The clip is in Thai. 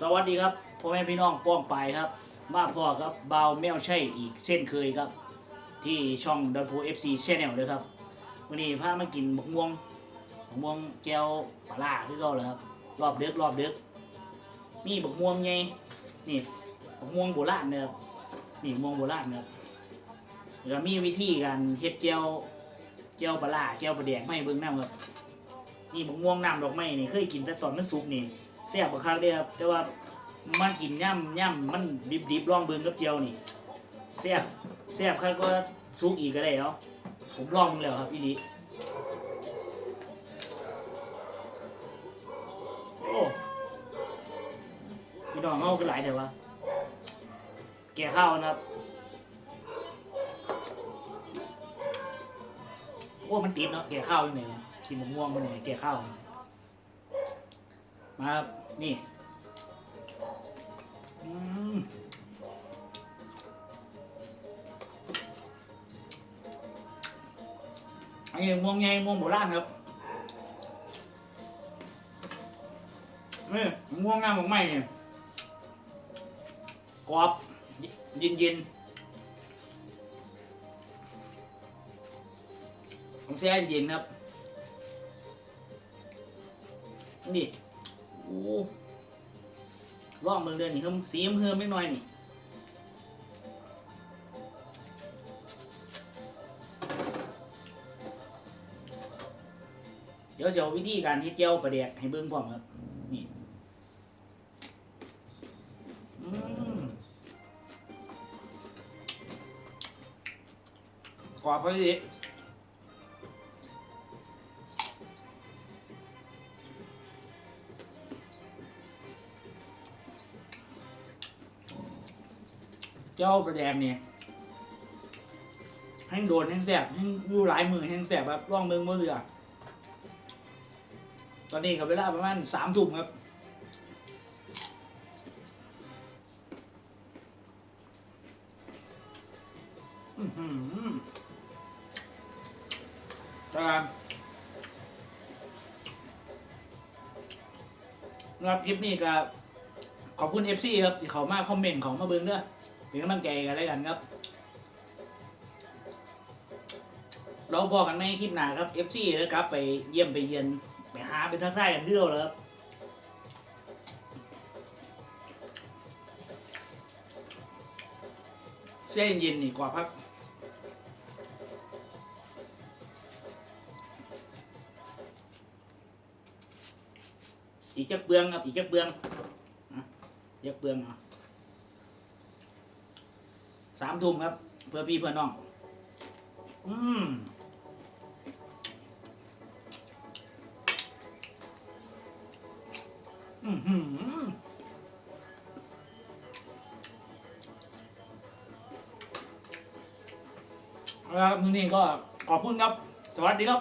สวัสดีครับพ่อแม่พี่น้องป้องไปครับ มาพ่อครับเบาแมวใช่อีกเช่นเคยครับ ที่ช่องดันพูเอฟซีแชนแนลเลยครับวันนี้พามากินบกม่วงบกม่วงแก้วปลาร้าคือเขาเลยครับรอบเดึกรอบเดึกมีบกม่วงไงนี่บกม่วงโบราณนะครับนี่ม่วงโบราณนะครับแล้วมีวิธีการเฮ็ดแก้วแก้วปลาร้าแก้วปลาแดงไม่เบิ่งน้ำครับนี่บกม่วงน้ำดอกไม้นี่เคยกินแต่ตอนมันสุกนี่ แซ่บบักคักเด้ครับ แต่ว่ามันกินย่ำย่ำมันดิบดิบๆลองเบิ่งกับเจียวนี่แซ่บแซ่บคักก็สุกอีกก็ได้เนาะผมลองแล้วครับพี่ลิโอ้พี่น้องเอาก็หลายแต่ว่าแก่ข้าวนะครับโอ้มันติดเนาะแก่ข้าวยังไงกินมะม่วงมันเนี่ยแก่ข้าว มาครับนี่อืมอันนี้ม่วงไงม่วงโบราณครับนี่ม่วงงามของไม่เนี่ยกรอบเย็นเย็นๆผมแช่เย็นครับ นี่ โอ้ร่องเมืองเดือนนี่เฮิมสีเฮิมๆไม่น้อยนี่เดี๋ยวจะเอาวิธีการที่เจียวปลาแดกให้เบิ่งพร้อมครับ นี่กรอบไปสิ เจ้าปลาแดกนี่ยแห้งโดนแห้งแสบแห้งอยู่หลายมือแห้งแสบแบบร่องเมืองบ่เสือตอนนี้ครับเวลาประมาณสามทุ่มครับอื้อหือแต่รับคลิปนี้ก็ขอบคุณ FC ครับ ที่เขามาคอมเมนต์ของมาเบิ้งเด้อ เป็นกำลังใจกันแล้วกันครับ เราบอกกันในคลิปหนาครับ FC แล้วครับ ไปเยี่ยมไปเยือนไปหาไปทักทายกันเรื่อยแล้วครับแช่เย็นๆนี่กว่าพักอีกจักเบืองครับอีกจักเบืองอะจักเบืองเนาะ สามทุ่มครับ เพื่อพี่เพื่อน้อง อืมอือหือเอาละครับมื้อนี้ก็ขอบคุณครับ สวัสดีครับ